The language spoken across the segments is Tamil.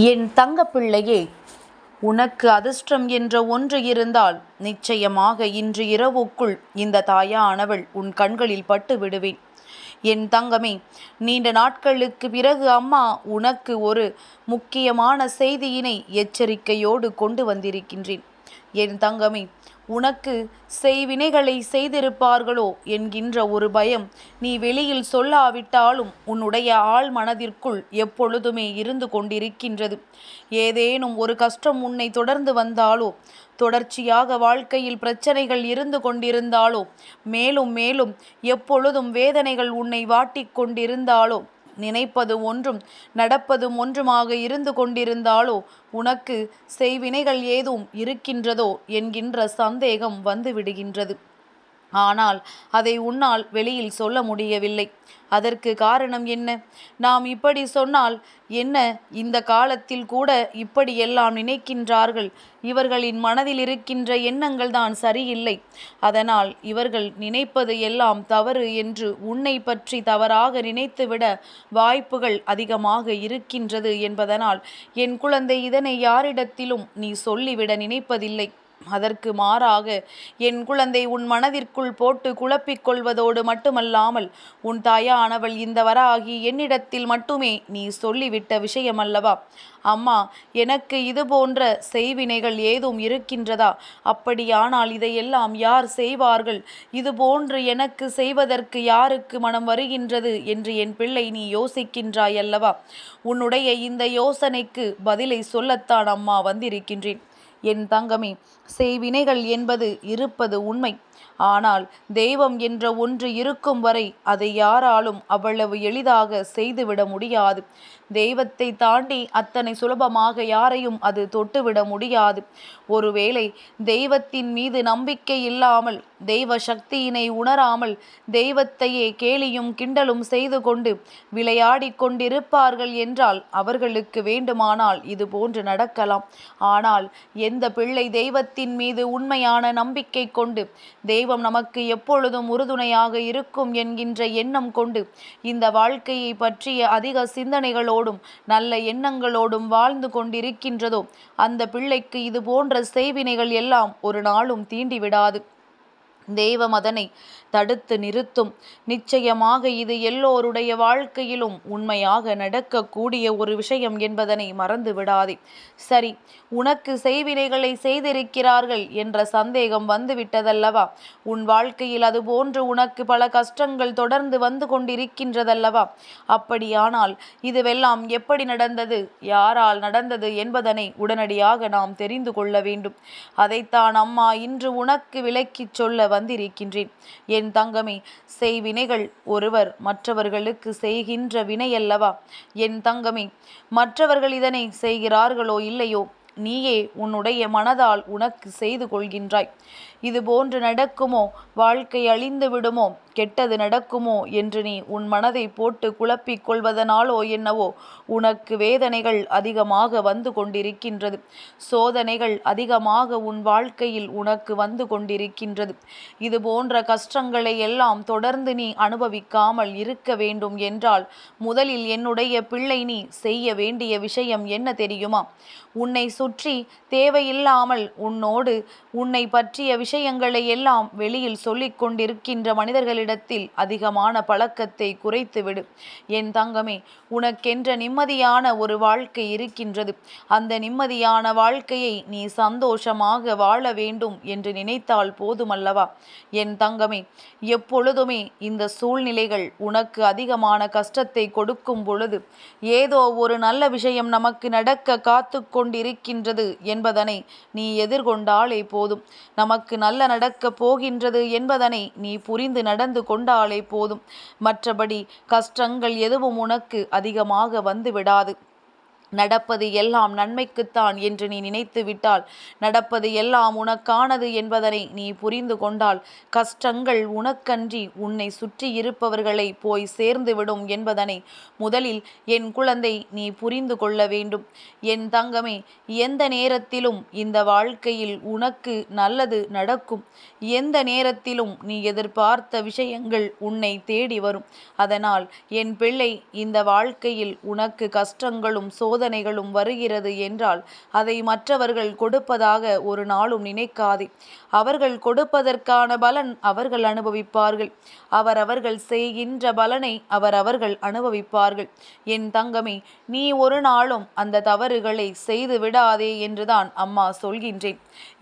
என் தங்கப்பிள்ளையே உனக்கு அதிர்ஷ்டம் என்ற ஒன்று இருந்தால் நிச்சயமாக இன்று இரவுக்குள் இந்த தாயானவள் உன் கண்களில் பட்டு விடுவேன். என் தங்கமே நீண்ட நாட்களுக்கு பிறகு அம்மா உனக்கு ஒரு முக்கியமான செய்தியினை எச்சரிக்கையோடு கொண்டு வந்திருக்கின்றேன். என் தங்கமே உனக்கு செய்வினைகளை செய்திருப்பார்களோ என்கின்ற ஒரு பயம் நீ வெளியில் சொல்லாவிட்டாலும் உன்னுடைய ஆள் மனதிற்குள் எப்பொழுதுமே இருந்து கொண்டிருக்கின்றது. ஏதேனும் ஒரு கஷ்டம் உன்னை தொடர்ந்து வந்தாலோ தொடர்ச்சியாக வாழ்க்கையில் பிரச்சனைகள் இருந்து கொண்டிருந்தாலோ மேலும் மேலும் எப்பொழுதும் வேதனைகள் உன்னை வாட்டிக் கொண்டிருந்தாலோ நினைப்பது ஒன்றும் நடப்பதும் ஒன்றுமாக இருந்து கொண்டிருந்தாலோ உனக்கு செய்வினைகள் ஏதும் இருக்கின்றதோ என்கின்ற சந்தேகம் வந்துவிடுகின்றது ஆனால் அதை உன்னால் வெளியில் சொல்ல முடியவில்லை. அதற்கு காரணம் என்ன? நாம் இப்படி சொன்னால் என்ன? இந்த காலத்தில் கூட இப்படியெல்லாம் நினைக்கின்றார்கள். இவர்களின் மனதில் இருக்கின்ற எண்ணங்கள் தான் சரியில்லை. அதனால் இவர்கள் நினைப்பது எல்லாம் தவறு என்று உன்னை பற்றி தவறாக நினைத்துவிட வாய்ப்புகள் அதிகமாக இருக்கின்றது என்பதனால் என் குழந்தை இதனை யாரிடத்திலும் நீ சொல்லிவிட நினைப்பதில்லை. அதற்கு மாறாக என் குழந்தை உன் மனதிற்குள் போட்டு குழப்பிக் கொள்வதோடு மட்டுமல்லாமல் உன் தாயானவள் இந்த வராகி என்னிடத்தில் மட்டுமே நீ சொல்லிவிட்ட விஷயம் அல்லவா அம்மா எனக்கு இது போன்ற செய்வினைகள் ஏதும் இருக்கின்றதா? அப்படியானால் இதையெல்லாம் யார் செய்வார்கள்? இது போன்று எனக்கு செய்வதற்கு யாருக்கு மனம் வருகின்றது என்று என் பிள்ளை நீ யோசிக்கின்றாய் அல்லவா உன்னுடைய இந்த யோசனைக்கு பதிலை சொல்லத்தான் அம்மா வந்திருக்கின்றேன். என் தங்கமே செய்வினைகள் என்பது இருப்பது உண்மை. ஆனால் தெய்வம் என்ற ஒன்று இருக்கும் வரை அதை யாராலும் அவ்வளவு எளிதாக செய்துவிட முடியாது. தெய்வத்தை தாண்டி அத்தனை சுலபமாக யாரையும் அது தொட்டுவிட முடியாது. ஒருவேளை தெய்வத்தின் மீது நம்பிக்கை இல்லாமல் தெய்வ சக்தியினை உணராமல் தெய்வத்தையே கேலியும் கிண்டலும் செய்து கொண்டு விளையாடி கொண்டிருப்பார்கள் என்றால் அவர்களுக்கு வேண்டுமானால் இது போன்று நடக்கலாம். ஆனால் எந்த பிள்ளை தெய்வத்தின் மீது உண்மையான நம்பிக்கை கொண்டு தெய்வம் நமக்கு எப்பொழுதும் உறுதுணையாக இருக்கும் என்கின்ற எண்ணம் கொண்டு இந்த வாழ்க்கையை பற்றிய அதிக சிந்தனைகளோடும் நல்ல எண்ணங்களோடும் வாழ்ந்து கொண்டிருக்கின்றதோ அந்த பிள்ளைக்கு இது போன்ற செய்வினைகள் எல்லாம் ஒரு நாளும் தீண்டிவிடாது. தெய்வம் அதனை தடுத்து நிறுத்தும். நிச்சயமாக இது எல்லோருடைய வாழ்க்கையிலும் உண்மையாக நடக்கக்கூடிய ஒரு விஷயம் என்பதனை மறந்து விடாதே. சரி உனக்கு செய்வினைகளை செய்திருக்கிறார்கள் என்ற சந்தேகம் வந்துவிட்டதல்லவா? உன் வாழ்க்கையில் அது போன்று உனக்கு பல கஷ்டங்கள் தொடர்ந்து வந்து கொண்டிருக்கின்றதல்லவா? அப்படியானால் இதுவெல்லாம் எப்படி நடந்தது? யாரால் நடந்தது என்பதனை உடனடியாக நாம் தெரிந்து கொள்ள வேண்டும். அதைத்தான் அம்மா இன்று உனக்கு விளக்கிச் சொல்ல வந்திருக்கின்றேன். என் தங்கமே செய்வினைகள் ஒருவர் மற்றவர்களுக்கு செய்கின்ற வினையல்லவா? என் தங்கமே மற்றவர்கள் இதனை செய்கிறார்களோ இல்லையோ? நீயே உன்னுடைய மனதால் உனக்கு செய்து கொள்கின்றாய். இது போன்று நடக்குமோ? வாழ்க்கை அழிந்து விடுமோ? கெட்டது நடக்குமோ? என்று நீ உன் மனதை போட்டு குழப்பிக் கொள்வதனாலோ என்னவோ? உனக்கு வேதனைகள் அதிகமாக வந்து கொண்டிருக்கின்றது. சோதனைகள் அதிகமாக உன் வாழ்க்கையில் உனக்கு வந்து கொண்டிருக்கின்றது. இது போன்ற கஷ்டங்களை எல்லாம் தொடர்ந்து நீ அனுபவிக்காமல் இருக்க வேண்டும் என்றால் முதலில் என்னுடைய பிள்ளை நீ செய்ய வேண்டிய விஷயம் என்ன தெரியுமா? உன்னை சுற்றி தேவையில்லாமல் உன்னோடு உன்னை பற்றிய விஷயங்களை எல்லாம் வெளியில் சொல்லிக் கொண்டிருக்கின்ற மனிதர்களிடத்தில் அதிகமான பழக்கத்தை குறைத்துவிடு. என் தங்கமே உனக்கென்ற நிம்மதியான ஒரு வாழ்க்கை இருக்கின்றது. அந்த நிம்மதியான வாழ்க்கையை நீ சந்தோஷமாக வாழ வேண்டும் என்று நினைத்தால் போதுமல்லவா? என் தங்கமே எப்பொழுதுமே இந்த சூழ்நிலைகள் உனக்கு அதிகமான கஷ்டத்தை கொடுக்கும் பொழுது ஏதோ ஒரு நல்ல விஷயம் நமக்கு நடக்க காத்து கொண்டிருக்கின்றது என்பதனை நீ எதிர்கொண்டாலே போதும். நமக்கு நல்ல நடக்கப் போகின்றது என்பதனை நீ புரிந்து நடந்து கொண்டாலே போதும். மற்றபடி கஷ்டங்கள் எதுவும் உனக்கு அதிகமாக வந்துவிடாது. நடப்பது எல்லாம் நன்மைக்குத்தான் என்று நீ நினைத்து விட்டால் நடப்பது எல்லாம் உனக்கானது என்பதனை நீ புரிந்து கொண்டால் கஷ்டங்கள் உனக்கன்றி உன்னை சுற்றி இருப்பவர்களை போய் சேர்ந்துவிடும் என்பதனை முதலில் என் குழந்தை நீ புரிந்து கொள்ள வேண்டும். என் தங்கமே எந்த நேரத்திலும் இந்த வாழ்க்கையில் உனக்கு நல்லது நடக்கும். எந்த நேரத்திலும் நீ எதிர்பார்த்த விஷயங்கள் உன்னை தேடி வரும். அதனால் என் பிள்ளை இந்த வாழ்க்கையில் உனக்கு கஷ்டங்களும் சோதனை சோதனைகளும் வருகிறது என்றால் அதை மற்றவர்கள் கொடுப்பதாக ஒரு நாளும் நினைக்காதே. அவர்கள் கொடுப்பதற்கான பலன் அவர்கள் அனுபவிப்பார்கள். அவரவர்கள் செய்கின்ற பலனை அவரவர்கள் அனுபவிப்பார்கள். என் தங்கமே நீ ஒரு நாளும் அந்த தவறுகளை செய்து விடாதே என்றுதான் அம்மா சொல்கின்றேன்.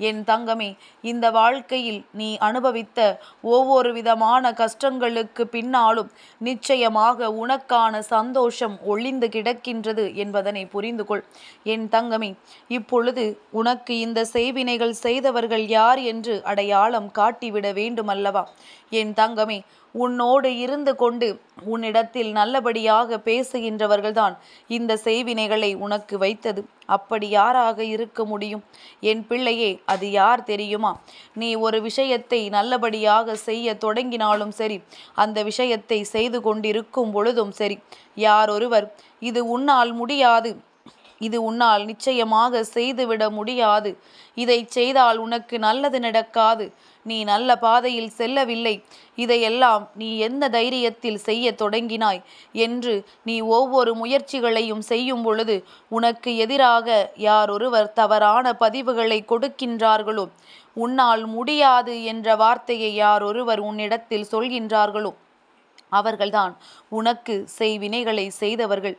என் தங்கமே இந்த வாழ்க்கையில் நீ அனுபவித்த ஒவ்வொரு விதமான கஷ்டங்களுக்கு பின்னாலும் நிச்சயமாக உனக்கான சந்தோஷம் ஒளிந்து கிடக்கின்றது என்பதனை புரிந்து கொள் என் தங்கமே இப்பொழுது உனக்கு இந்த செய்வினைகள் செய்தவர்கள் யார் என்று அடையாளம் காட்டிவிட வேண்டுமல்லவா? என் தங்கமே உன்னோடு இருந்து கொண்டு உன்னிடத்தில் நல்லபடியாக பேசுகின்றவர்கள்தான் இந்த செய்வினைகளை உனக்கு வைத்தது. அப்படி யாராக இருக்க முடியும்? என் பிள்ளையே அது யார் தெரியுமா? நீ ஒரு விஷயத்தை நல்லபடியாக செய்ய தொடங்கினாலும் சரி அந்த விஷயத்தை செய்து கொண்டிருக்கும் பொழுதும் சரி யார் ஒருவர் இது உன்னால் முடியாது. இது உன்னால் நிச்சயமாக செய்துவிட முடியாது. இதை செய்தால் உனக்கு நல்லது நடக்காது. நீ நல்ல பாதையில் செல்லவில்லை. இதையெல்லாம் நீ எந்த தைரியத்தில் செய்ய தொடங்கினாய் என்று நீ ஒவ்வொரு முயற்சிகளையும் செய்யும் பொழுது உனக்கு எதிராக யாரொருவர் தவறான பதிவுகளை கொடுக்கின்றார்களோ? உன்னால் முடியாது என்ற வார்த்தையை யாரொருவர் உன்னிடத்தில் சொல்கின்றார்களோ? அவர்கள்தான். உனக்கு செய்வினைகளை செய்தவர்கள்.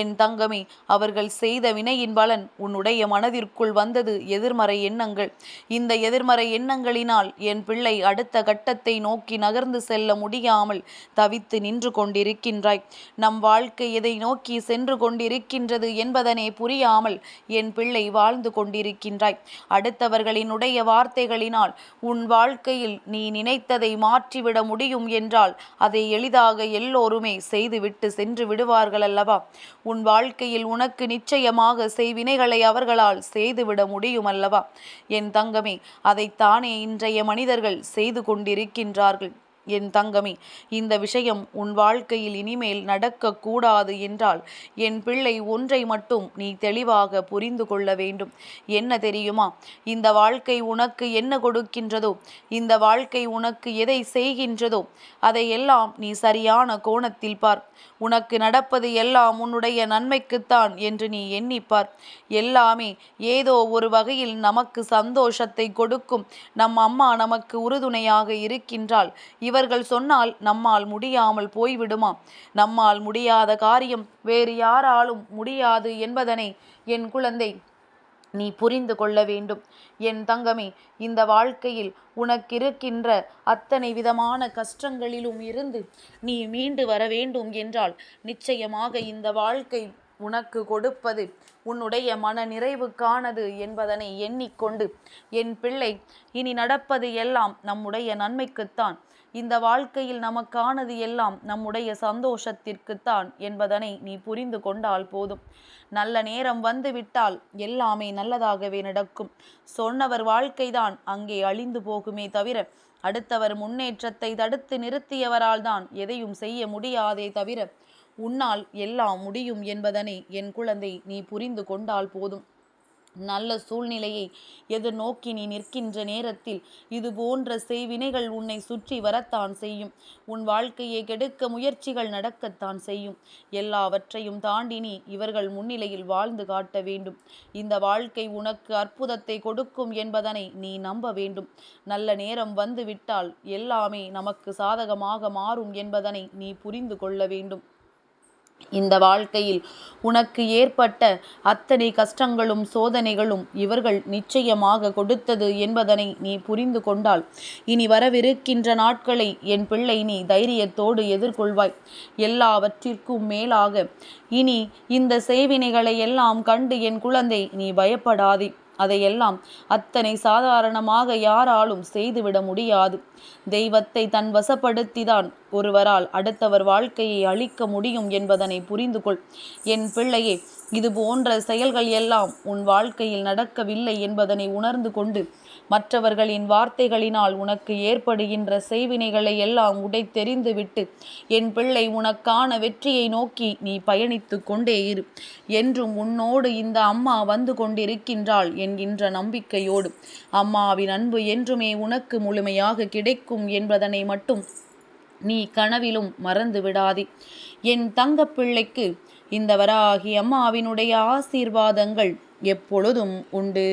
என் தங்கமே அவர்கள் செய்த வினையின் பலன் உன்னுடைய மனதிற்குள் வந்தது எதிர்மறை எண்ணங்கள். இந்த எதிர்மறை எண்ணங்களினால் என் பிள்ளை அடுத்த கட்டத்தை நோக்கி நகர்ந்து செல்ல முடியாமல் தவித்து நின்று கொண்டிருக்கின்றாய். நம் வாழ்க்கை எதை நோக்கி சென்று கொண்டிருக்கின்றது என்பதனே புரியாமல் என் பிள்ளை வாழ்ந்து கொண்டிருக்கின்றாய். அடுத்தவர்களினுடைய வார்த்தைகளினால் உன் வாழ்க்கையில் நீ நினைத்ததை மாற்றிவிட முடியும் என்றால் அதை எளிதாக எல்லோருமே செய்துவிட்டு சென்று விடுவார்கள் அல்லவா? உன் வாழ்க்கையில் உனக்கு நிச்சயமாக செய்வினைகளை அவர்களால் செய்துவிட முடியும் அல்லவா? என் தங்கமே அதைத்தானே இன்றைய மனிதர்கள் செய்து கொண்டிருக்கின்றார்கள். என் தங்கமி இந்த விஷயம் உன் வாழ்க்கையில் இனிமேல் நடக்கக்கூடாது என்றால் என் பிள்ளை ஒன்றை மட்டும் நீ தெளிவாக புரிந்து கொள்ள வேண்டும். என்ன தெரியுமா? இந்த வாழ்க்கை உனக்கு என்ன கொடுக்கின்றதோ இந்த வாழ்க்கை உனக்கு எதை செய்கின்றதோ அதையெல்லாம் நீ சரியான கோணத்தில் பார். உனக்கு நடப்பது எல்லாம் உன்னுடைய நன்மைக்குத்தான் என்று நீ எண்ணிப்பார். எல்லாமே ஏதோ ஒரு வகையில் நமக்கு சந்தோஷத்தை கொடுக்கும். நம் அம்மா நமக்கு உறுதுணையாக இருக்கின்றால் இவர்கள் சொன்னால் நம்மால் முடியாமல் போய்விடுமா? நம்மால் முடியாத காரியம் வேறு யாராலும் முடியாது என்பதனை என் குழந்தை நீ புரிந்து கொள்ள வேண்டும். என் தங்கமே இந்த வாழ்க்கையில் உனக்கிருக்கின்ற அத்தனை விதமான கஷ்டங்களிலும் இருந்து நீ மீண்டு வர வேண்டும் என்றால் நிச்சயமாக இந்த வாழ்க்கை உனக்கு கொடுப்பது உன்னுடைய மன நிறைவுக்கானது என்பதனை எண்ணிக்கொண்டு என் பிள்ளை இனி நடப்பது எல்லாம் நம்முடைய நன்மைக்குத்தான். இந்த வாழ்க்கையில் நமக்கானது எல்லாம் நம்முடைய சந்தோஷத்திற்குத்தான் என்பதனை நீ புரிந்து கொண்டால் போதும். நல்ல நேரம் வந்துவிட்டால் எல்லாமே நல்லதாகவே நடக்கும். சொன்னவர் வாழ்க்கைதான் அங்கே அழிந்து போகுமே தவிர அடுத்தவர் முன்னேற்றத்தை தடுத்து நிறுத்தியவரால் தான் எதையும் செய்ய முடியாதே தவிர உன்னால் எல்லாம் முடியும் என்பதனை என் குழந்தை நீ புரிந்து கொண்டால் போதும். நல்ல சூழ்நிலையை எதிர்நோக்கி நீ நிற்கின்ற நேரத்தில் இது போன்ற செய்வினைகள் உன்னை சுற்றி வரத்தான் செய்யும். உன் வாழ்க்கையை கெடுக்க முயற்சிகள் நடக்கத்தான் செய்யும். எல்லாவற்றையும் தாண்டி நீ இவர்கள் முன்னிலையில் வாழ்ந்து காட்ட வேண்டும். இந்த வாழ்க்கை உனக்கு அற்புதத்தை கொடுக்கும் என்பதனை நீ நம்ப வேண்டும். நல்ல நேரம் வந்துவிட்டால் எல்லாமே நமக்கு சாதகமாக மாறும் என்பதனை நீ புரிந்து கொள்ள வேண்டும். இந்த வாழ்க்கையில் உனக்கு ஏற்பட்ட அத்தனை கஷ்டங்களும் சோதனைகளும் இவர்கள் நிச்சயமாக கொடுத்தது என்பதனை நீ புரிந்து கொண்டால் இனி வரவிருக்கின்ற நாட்களை என் பிள்ளை நீ தைரியத்தோடு எதிர்கொள்வாய். எல்லாவற்றிற்கும் மேலாக இனி இந்த செய்வினைகளை எல்லாம் கண்டு என் குழந்தை நீ பயப்படாதே. அதையெல்லாம் அத்தனை சாதாரணமாக யாராலும் செய்துவிட முடியாது. தெய்வத்தை தன் வசப்படுத்திதான் ஒருவரால் அடுத்தவர் வாழ்க்கையை அழிக்க முடியும் என்பதனை புரிந்து கொள் என் பிள்ளையே இது போன்ற செயல்கள் எல்லாம் உன் வாழ்க்கையில் நடக்கவில்லை என்பதனை உணர்ந்து கொண்டு மற்றவர்களின் வார்த்தைகளினால் உனக்கு ஏற்படுகின்ற செய்வினைகளை எல்லாம் உடைத்தெறிந்துவிட்டு என் பிள்ளை உனக்கான வெற்றியை நோக்கி நீ பயணித்து கொண்டே இரு என்றும் உன்னோடு இந்த அம்மா வந்து கொண்டிருக்கின்றாள் என்கின்ற நம்பிக்கையோடு. அம்மாவின் அன்பு என்றுமே உனக்கு முழுமையாக கிடைக்கும் என்பதனை மட்டும் நீ கனவிலும் மறந்து விடாதே. என் தங்க பிள்ளைக்கு இந்த வராகி அம்மாவினுடைய ஆசீர்வாதங்கள் எப்பொழுதும் உண்டு.